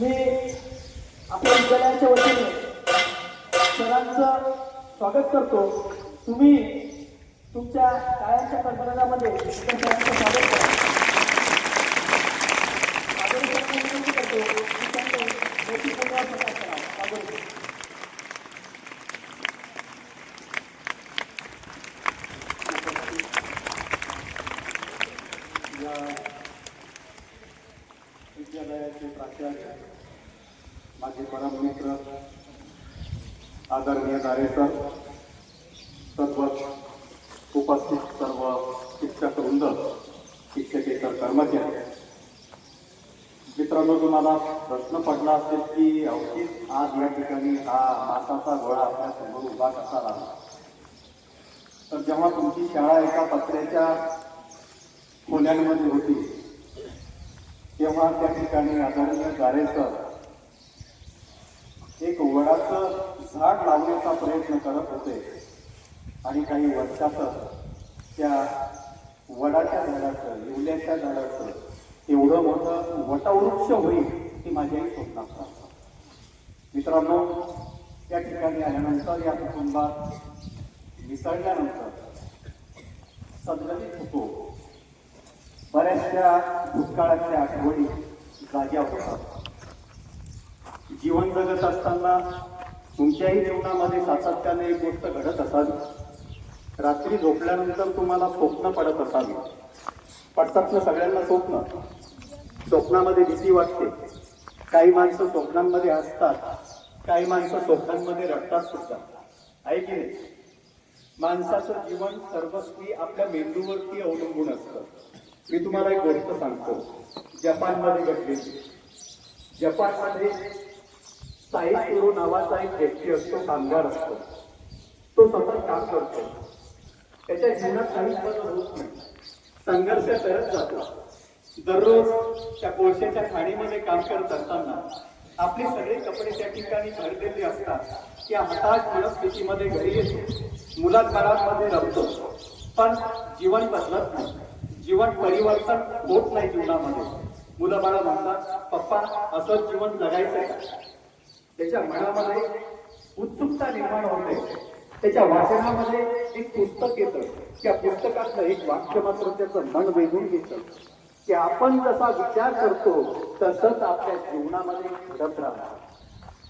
मी आपल्या विद्यालयाच्या वतीने सरांचं स्वागत करतो. तुम्ही तुमच्या शाळांच्या कडबडामध्ये तुमच्या सरांचं स्वागत करा. Yeah सरांना विनंती करतो की त्यांनी मोठी पुण्यावर प्रकाश करावा आदरणीय. या विद्यालयाचे प्राचार्य माझे परममित्र आदरणीय नारेकर सर्व उपस्थित सर्व शिक्षक वृंद शिक्षकेतर कर्मचारी. मित्रांनो तुम्हाला प्रश्न पडला असेल की अवचित आज या ठिकाणी हा मासाचा गोळा आपल्यासमोर उभा कसा राहिला तर जेव्हा तुमची शाळा एका पत्र्याच्या खोल्यांमध्ये होती तेव्हा त्या ठिकाणी आदरणीय गारेकर एक वडाचं झाड लावण्याचा प्रयत्न करत होते. आणि काही वर्षातच त्या वडाच्या झाडाचं येवल्याच्या झाडाचं एवढं मोठं वटवृक्ष होईल ही माझ्याही स्वप्नात मित्रांनो त्या ठिकाणी आल्यानंतर या कुटुंबात मिसळल्यानंतर सदगतीत होतो. बऱ्याचशा भूतकाळातल्या आठवणी जाग्या होतात जीवन जगत असताना तुमच्याही जीवनामध्ये सातत्याने एक गोष्ट घडत असावी. रात्री झोपल्यानंतर तुम्हाला स्वप्न पडत असावी. पडतात ना सगळ्यांना स्वप्न. स्वप्नामध्ये भीती वाटते. काही माणसं स्वप्नांमध्ये असतात काही माणसं स्वप्नांमध्ये रडतात सुद्धा. आहे की नाही? माणसाचं जीवन सर्वस्वी आपल्या मेंदूवरती अवलंबून असतं. मी तुम्हाला एक गोष्ट सांगतो. जपानमध्ये घडलेली. जपानमध्ये साईसुरो नावाचा एक व्यक्ती असतो कामगार असतो. तो सतत काम करतो. त्याच्या जीवनात काहीच बदल होत नाही. संघर्ष करत जातो. दररोज त्या कोळशाच्या खाणीमध्ये काम करत असताना आपले सगळे कपडे त्या ठिकाणी भरलेले असतात. त्या हताश मनस्थितीमध्ये घरी येतो. मुलात रमतो. पण जीवन बदलत नाही. जीवन परिवर्तन होत नाही जीवनामध्ये. मुलं मला म्हणतात पप्पा असं जीवन जगायचंय का? त्याच्या मनामध्ये उत्सुकता निर्माण होते. त्याच्या वाचनामध्ये एक पुस्तक येतं. त्या पुस्तकातलं एक वाक्य मात्र त्याचं मन वेधून घेतं. की आपण जसा विचार करतो तसंच आपल्या जीवनामध्ये घडत राहणार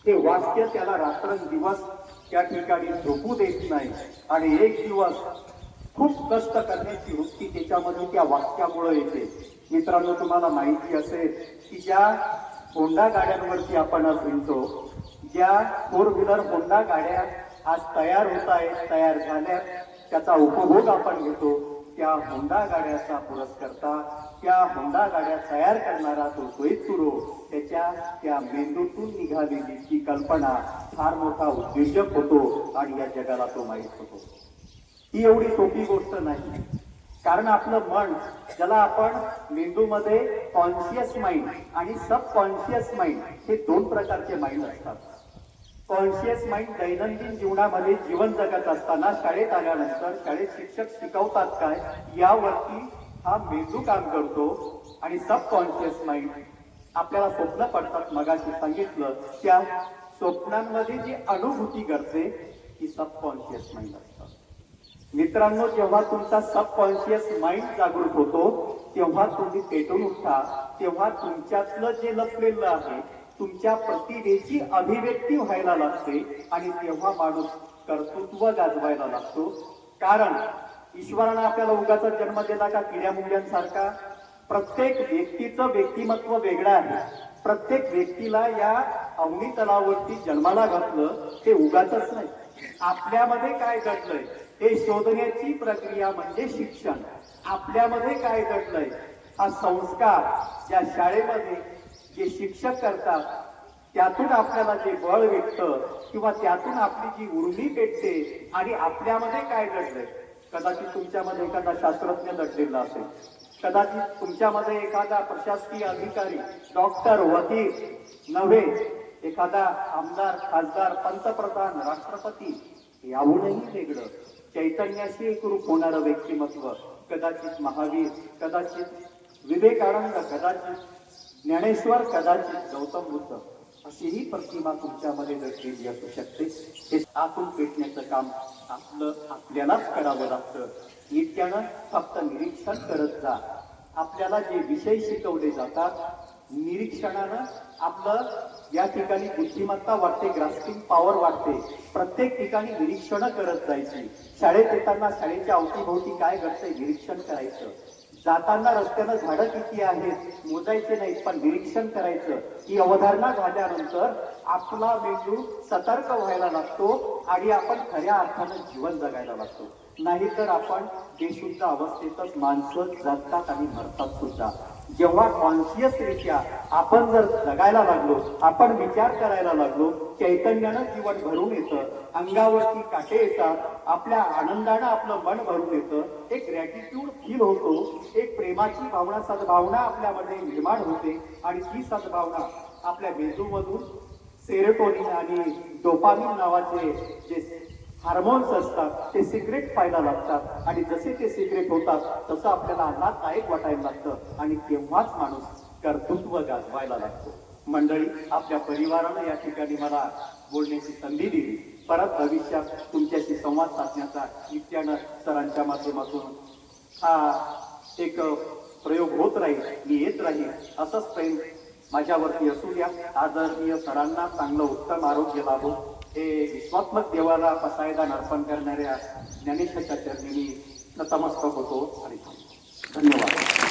ते वाक्य त्याला रात्रंदिवस त्या ठिकाणी झोपू देत नाही. आणि एक दिवस खूप कष्ट करण्याची वृत्ती त्याच्यामध्ये त्या वाक्यामुळे येते. मित्रांनो तुम्हाला माहिती असेल की ज्या होंडा गाड्यांवरती आपण आज म्हणतो ज्या फोर व्हीलर होंडा गाड्या आज तयार होत आहेत तयार झाल्या त्याचा उपभोग आपण घेतो त्या होंडा गाड्याचा पुरस्कर्ता त्या होंडा गाड्या तयार करणारा तो सोयीसुरो त्याच्या त्या मेंदूतून निघालेली ती कल्पना फार मोठा उद्योजक होतो आणि या जगाला तो माहीत होतो. ही एवढी सोपी गोष्ट नाही. कारण आपलं मन ज्याला आपण मेंदूमध्ये कॉन्शियस माइंड आणि सबकॉन्शियस माइंड हे दोन प्रकारचे माइंड असतात. कॉन्शियस माइंड दैनंदिन जीवनामध्ये जीवन जगत असताना शाळेत आल्यानंतर शाळेत शिक्षक शिकवतात काय यावरती हा मेंदू काम करतो आणि सबकॉन्शियस माइंड आपल्याला स्वप्न पडतात. मगाशी सांगितलं त्या स्वप्नांमध्ये जी अनुभूती करते ती सबकॉन्शियस माइंड असतात. मित्रांनो जेव्हा तुमचा सबकॉन्शियस माइंड जागृत होतो तेव्हा तुम्ही पेटून उठता तेव्हा तुमच्यातलं जे लपलेलं आहे तुमच्या प्रतिभेची अभिव्यक्ती व्हायला लागते आणि तेव्हा माणूस कर्तृत्व गाजवायला लागतो. कारण ईश्वरानं आपल्याला उगाचा जन्म दिला का किड्या मुंग्यांसारखा प्रत्येक व्यक्तीचं व्यक्तिमत्व वेगळं आहे. प्रत्येक व्यक्तीला या अवनी तलावरती जन्माला घातलं ते उगाच नाही. आपल्यामध्ये काय घडलंय? हे शोधण्याची प्रक्रिया म्हणजे शिक्षण. आपल्यामध्ये काय घडलंय? हा संस्कार ज्या शाळेमध्ये जे शिक्षक करतात त्यातून आपल्याला जे बळ भेटतं किंवा त्यातून आपली जी उर्मी भेटते आणि आपल्यामध्ये काय घडलंय? कदाचित तुमच्यामध्ये एखादा शास्त्रज्ञ दडलेला असेल. कदाचित तुमच्यामध्ये एखादा प्रशासकीय अधिकारी डॉक्टर वकील नव्हे एखादा आमदार खासदार पंतप्रधान राष्ट्रपती याहूनही वेगळं. चैतन्याशी एकरूप होणारं व्यक्तिमत्व कदाचित महावीर कदाचित विवेकानंद कदाचित ज्ञानेश्वर कदाचित गौतम बुद्ध अशीही प्रतिमा तुमच्यामध्ये दडलेली असू शकते. हे आतून पेटण्याचं काम आपलं आपल्यालाच करावं लागतं. नित्यानं फक्त निरीक्षण करत जा. आपल्याला जे विषय शिकवले जातात निरीक्षणानं आपलं या ठिकाणी बुद्धिमत्ता वाढते ग्रास्पिंग पॉवर वाढते प्रत्येक ठिकाणी निरीक्षण करत जायची. शाळेत येताना शाळेच्या अवतीभोवती काय घडतंय निरीक्षण करायचं. जाताना रस्त्यानं झाडं किती आहेत मोजायचे नाहीत पण निरीक्षण करायचं. ही अवधारणा झाल्यानंतर आपला मेंदू सतर्क व्हायला लागतो आणि आपण खऱ्या अर्थानं जीवन जगायला लागतो. नाहीतर आपण बेशुद्ध अवस्थेतच माणसं जगतात आणि मरतात सुद्धा. जेव्हा कॉन्शियसरित्या आपण जर जगायला लागलो आपण विचार करायला लागलो चैतन्यानं जीवन भरून येतं अंगावरती काटे येतात आपल्या आनंदानं आपलं मन भरून येतं एक ग्रॅटिट्यूड फील होतो एक प्रेमाची भावना सद्भावना आपल्यामध्ये निर्माण होते आणि ती सद्भावना आपल्या मेंदूमधून सेरेटोनिन आणि डोपामिन नावाचे जे हार्मोन्स असतात ते सिक्रेट पाहायला लागतात. आणि जसे ते सिक्रेट होतात तसं आपल्याला आल्हाददायक वाटायला लागतं. आणि तेव्हाच माणूस कर्तृत्व गाजवायला लागतो. मंडळी आपल्या परिवारानं या ठिकाणी मला बोलण्याची संधी दिली. परत भविष्यात तुमच्याशी संवाद साधण्याचा नित्यानं सरांच्या माध्यमातून हा एक प्रयोग होत राहील. मी येत राहील. असंच प्रेम माझ्यावरती असू द्या. आदरणीय सरांना चांगलं उत्तम आरोग्य लाभो. हे विश्वात्मक देवाला पसायदान अर्पण करणाऱ्या ज्ञानेश्वरच्या चरणी मी नतमस्तक होतो आणि धन्यवाद.